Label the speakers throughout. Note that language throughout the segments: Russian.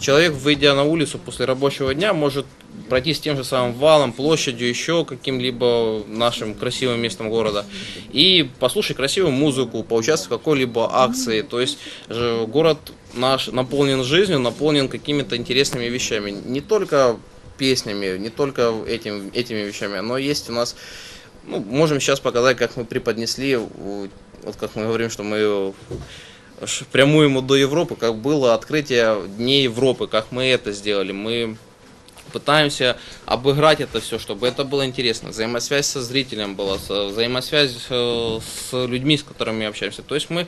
Speaker 1: Человек, выйдя на улицу после рабочего дня, может пройти с тем же самым валом, площадью, еще каким-либо нашим красивым местом города и послушать красивую музыку, поучаствовать в какой-либо акции. То есть же город наш наполнен жизнью, наполнен какими-то интересными вещами. Не только песнями, не только этим, этими вещами, но есть у нас ну, можем сейчас показать, как мы преподнесли, вот как мы говорим, что мы прямую ему до Европы, как было открытие Дней Европы, как мы это сделали. Мы пытаемся обыграть это все, чтобы это было интересно. Взаимосвязь со зрителем была, взаимосвязь э, с людьми, с которыми мы общаемся. То есть мы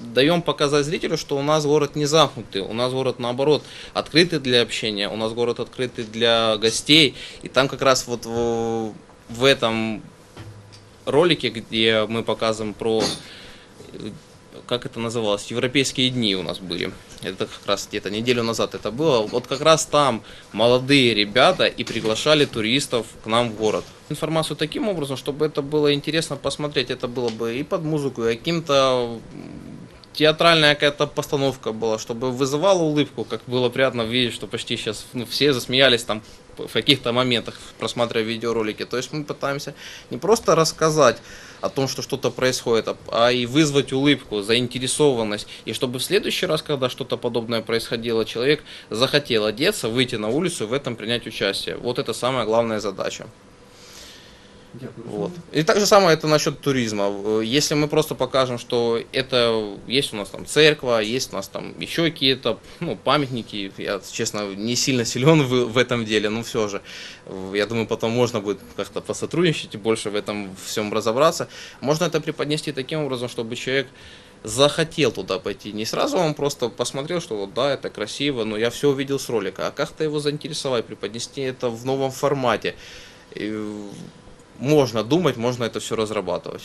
Speaker 1: даем показать зрителю, что у нас город не замкнутый, у нас город наоборот открытый для общения, у нас город открытый для гостей. И там как раз вот в, в этом ролике, где мы показываем про как это называлось, европейские дни у нас были. Это как раз где-то неделю назад это было. Вот как раз там молодые ребята и приглашали туристов к нам в город. Информацию таким образом, чтобы это было интересно посмотреть. Это было бы и под музыку, и каким-то театральная какая-то постановка была, чтобы вызывала улыбку, как было приятно видеть, что почти сейчас ну, все засмеялись там в каких-то моментах, просматривая видеоролики. То есть мы пытаемся не просто рассказать о том, что что-то происходит, а- а и вызвать улыбку, заинтересованность. И чтобы в следующий раз, когда что-то подобное происходило, человек захотел одеться, выйти на улицу и в этом принять участие. Вот это самая главная задача. Вот. И так же самое это насчет туризма. Если мы просто покажем, что это есть у нас там церковь, есть у нас там еще какие-то ну, памятники, я, честно, не сильно силен в, в этом деле, но все же, я думаю, потом можно будет как-то посотрудничать и больше в этом всем разобраться. Можно это преподнести таким образом, чтобы человек захотел туда пойти. Не сразу он просто посмотрел, что вот да, это красиво, но я все увидел с ролика. А как-то его заинтересовать, преподнести это в новом формате. И можно думать, можно это все разрабатывать.